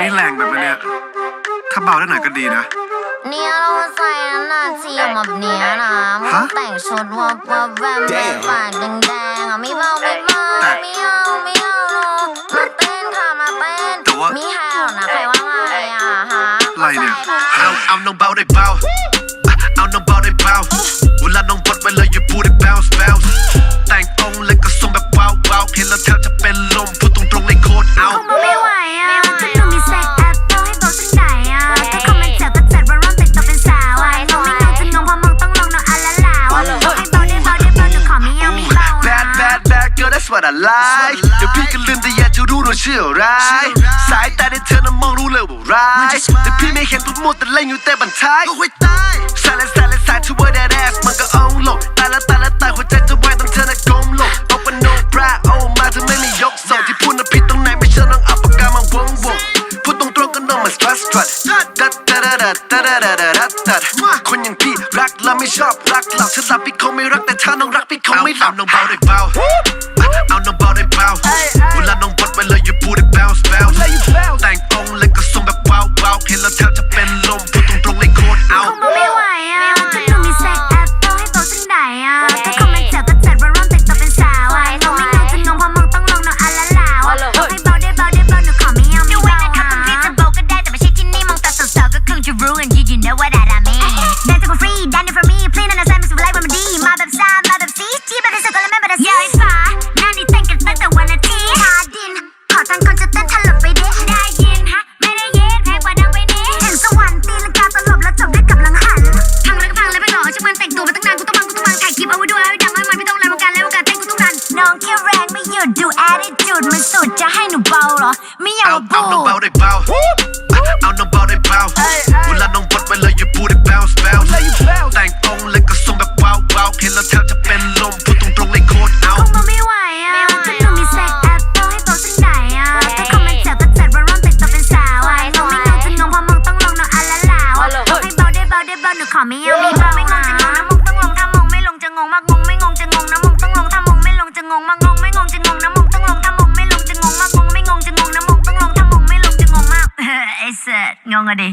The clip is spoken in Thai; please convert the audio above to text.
นี้แรงแบบเนี้ยถ้าเบาได้หน่อยก็ดีนะ เนี่ยเราใส่น้ำหนักเทียมแบบเนี้ยนะมึงฮะแต่งชุดวับวับแวมแวมปากแดงๆอะไม่เบาไม่เบาแต่ไม่เอาไม่เอาหรอกมาเต้นค่ะมาเต้นแต่ว่า มีแฮวนะใครว่าไงอะฮะ อะไรเนี่ยข้าเอาใจปะเอาน้องเบาได้เบาเอา what I like เดี๋ยวพี่ก็ลืมแต่อยากจะรู้เราเชื่ออะไรสายตาที่เธอนั้นมองรู้เลยว่าร้ายแต่พี่ไม่เห็นทุกมัวแต่เล่นอยู่แต่บันทายก็หัยตายสายและสายและสาย to where that ass มันก็เอาลงตายและตายและตายหัวใจจะไหวต้องเธอน่ะก้มลง open no bra โอ้มาเธอไม่มียกส่งที่พูดนะผิดตรงไหนไม่เชื่อน้องเอาปากกามาวงวงพูดตรงตรงก็น้องมัน strut strut ดัดดัดดัดดัดดัดดัดดัดคนอย่างพี่รักแล้วไม่ชอบรักหลับถ้าหลักพี่เขาไม่รักแต่ถ้าน้องรักพี่เขาไม่หลับลองเบาเด็กเบา fella, your booty bounce. นน้องแค่แรงไม่หยุดดู attitude มันสุดจะให้หนูเบาเหรอ ไม่อยากเอามาเอาน้องพูเบาดได้เบาเอาน้องเบาได้เบาเวลาน้องบดไปเลยอย่าพูดได้ bounce bounce แต่งองค์เลยก็ทรงแบบว้าวว้าวเห็นแล้วแทบจะเป็นลมพูดตรงๆเลยโคตรเอาคงไม่ไหวอะถ้าหนูมีเซ็กแอปต้องให้บอกสักไหนอะถ้าคอมเมนต์เจอก็จัดว่าร่วมแต่งตัวเป็นสาวอะงงไม่งงจะงงเพราะมึงต้องลงน้องอันละลาวอะให้เบาได้เบาได้เบาหนูขอไม่เอาไม่เบาไม่งงจะงงนะมึงต้องลงถ้ามงไม่ลงจะงงมากงง งงมากงงไม่งงจะงงนะมงต้องลงถ้ามงไม่ลงจะงงมากงงไม่งงจะงงนะมงต้องลงถ้ามงไม่ลงจะงงมากไอ้เสร็จงงอะดิ